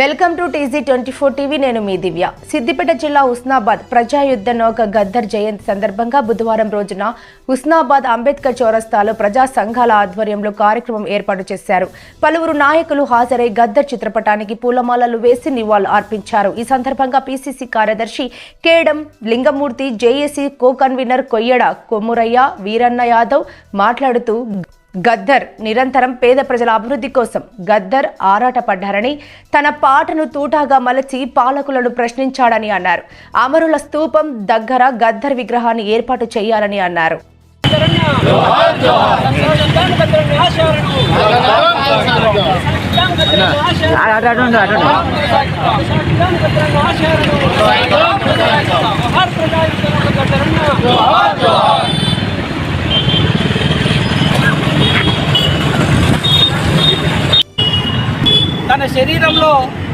Welcome to TG twenty four TV నేను మీ దివ్య. సిద్దిపేట జిల్లా ఉస్నాబాద్ ప్రజాయుద్ధ నౌక గద్దర్ జయంతి సందర్భంగా బుధవారం రోజున ఉస్నాబాద్ అంబేద్కర్ చౌరస్తాలో ప్రజా సంఘాల ఆధ్వర్యంలో కార్యక్రమం ఏర్పాటు చేశారు. పలువురు నాయకులు హాజరై గద్దర్ చిత్రపటానికి పూలమాలలు వేసి నివాళులు అర్పించారు. ఈ సందర్భంగా పీసీసీ కార్యదర్శి Kedam Lingamurthy JAC co convener Koyyada Kommuraiah Veeranna Yadav మాట్లాడుతూ గద్దర్ నిరంతరం పేద ప్రజల అభివృద్ధి కోసం గద్దర్ ఆరాటపడ్డారని తన పాటను తూటాగా మలచి పాలకులను ప్రశ్నించాడని అన్నారు. అమరుల స్తూపం దగ్గర గద్దర్ విగ్రహాన్ని ఏర్పాటు చేయాలని అన్నారు. తన శరీరంలో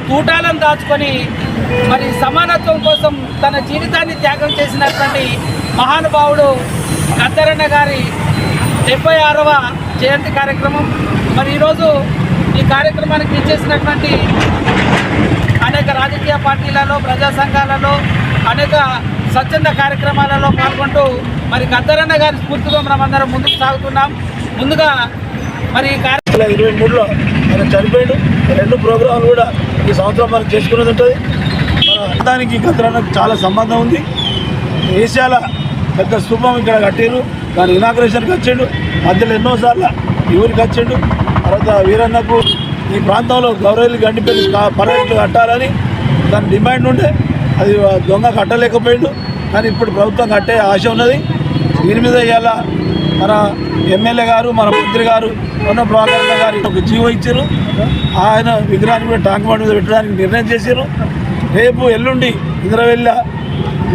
తూటాలను దాచుకొని మరి సమానత్వం కోసం తన జీవితాన్ని త్యాగం చేసినటువంటి మహానుభావుడు గద్దరన్న గారి డెబ్బై ఆరవ జయంతి కార్యక్రమం. మరి ఈరోజు ఈ కార్యక్రమానికి ఇచ్చేసినటువంటి అనేక రాజకీయ పార్టీలలో ప్రజా సంఘాలలో అనేక స్వచ్ఛంద కార్యక్రమాలలో పాల్గొంటూ మరి గద్దరన్న గారి స్ఫూర్తితో మనమందరం ముందుకు సాగుతున్నాం. ముందుగా మరి ఈ కార్యక్రమం ఇరవై మూడులో ఆయన చనిపోయాడు. రెండు ప్రోగ్రాంలు కూడా ఈ సంవత్సరం మనం చేసుకునేది ఉంటుంది. దానికి గతరానికి చాలా సంబంధం ఉంది. ఏషియాల పెద్ద స్థూపం ఇక్కడ కట్టారు దాని ఇనాగ్రేషన్కి వచ్చాడు. మధ్యలో ఎన్నోసార్లు ఈ ఊరికి వచ్చాడు. తర్వాత వీరన్నకు ఈ ప్రాంతంలో గౌరవులు గండిపల్లి పర్యటనలు కట్టాలని దాని డిమాండ్ ఉండే. అది దొంగ కట్టలేకపోయాడు. కానీ ఇప్పుడు ప్రభుత్వం కట్టే ఆశ ఉన్నది. దీని మీద ఇవాళ మన ఎమ్మెల్యే గారు మన మంత్రి గారు ఉన్న ప్రభాకర్ గారు ఒక జీవో ఇచ్చారు. ఆయన విగ్రహాన్ని కూడా ట్యాంక్ బండ్ మీద పెట్టడానికి నిర్ణయం చేశారు. రేపు ఎల్లుండి ఇంద్రవెల్ల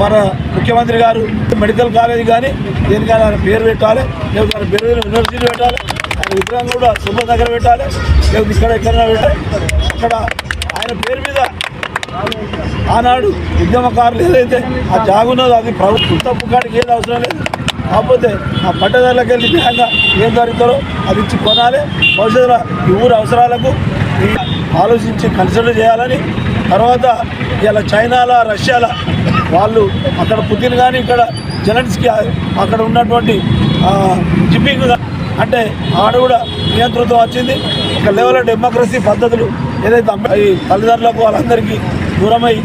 మన ముఖ్యమంత్రి గారు మెడికల్ కాలేజ్ కానీ దేనికైనా ఆయన పేరు పెట్టాలి లేకపోతే ఆయన పేరు యూనివర్సిటీ పెట్టాలి ఆయన విగ్రహం కూడా సుబ్బ దగ్గర పెట్టాలి లేకపోతే ఇక్కడ ఎక్కడైనా పెట్టాలి. అక్కడ ఆయన పేరు మీద ఆనాడు ఉద్యమకారులు ఏదైతే ఆ జాగున్నదో అది ప్రభుత్వ కాడికి ఏది అవసరం లేదు. కాకపోతే ఆ పట్టదారులకు వెళ్ళి న్యాయంగా ఏం జరుగుతారో అది ఇచ్చి కొనాలి. భవిష్యత్తులో ఈ ఊరు అవసరాలకు ఆలోచించి కన్సిడర్ చేయాలని. తర్వాత ఇలా చైనాల రష్యాల వాళ్ళు అక్కడ పుతిన్ కానీ ఇక్కడ జెలెన్స్కి అక్కడ ఉన్నటువంటి జిప్పింగ్ అంటే ఆడ కూడా నియంతృత్వం వచ్చింది. ఒక లెవెల్ డెమోక్రసీ పద్ధతులు ఏదైతే తల్లిదండ్రులకు వాళ్ళందరికీ దూరమై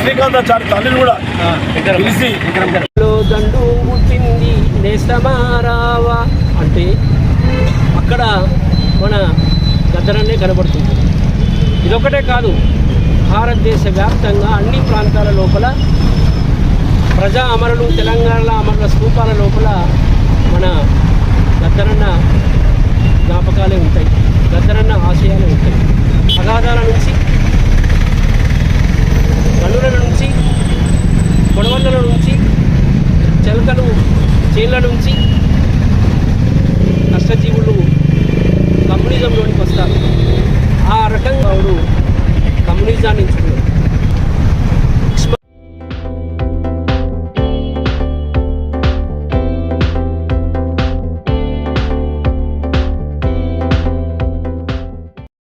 శ్రీకాంతాచారి తల్లిని కూడా పిలిచి దండు పుట్టింది నేస్తమారావా. అంటే అక్కడ మన గద్దరన్నే కనబడుతుంది. ఇదొకటే కాదు భారతదేశ వ్యాప్తంగా అన్ని ప్రాంతాల లోపల ప్రజా అమరులు తెలంగాణ అమరుల స్థూపాల జైళ్ళ నుంచి కష్టజీవులు కమ్యూనిజంలోనికి వస్తారు. ఆ రకంగా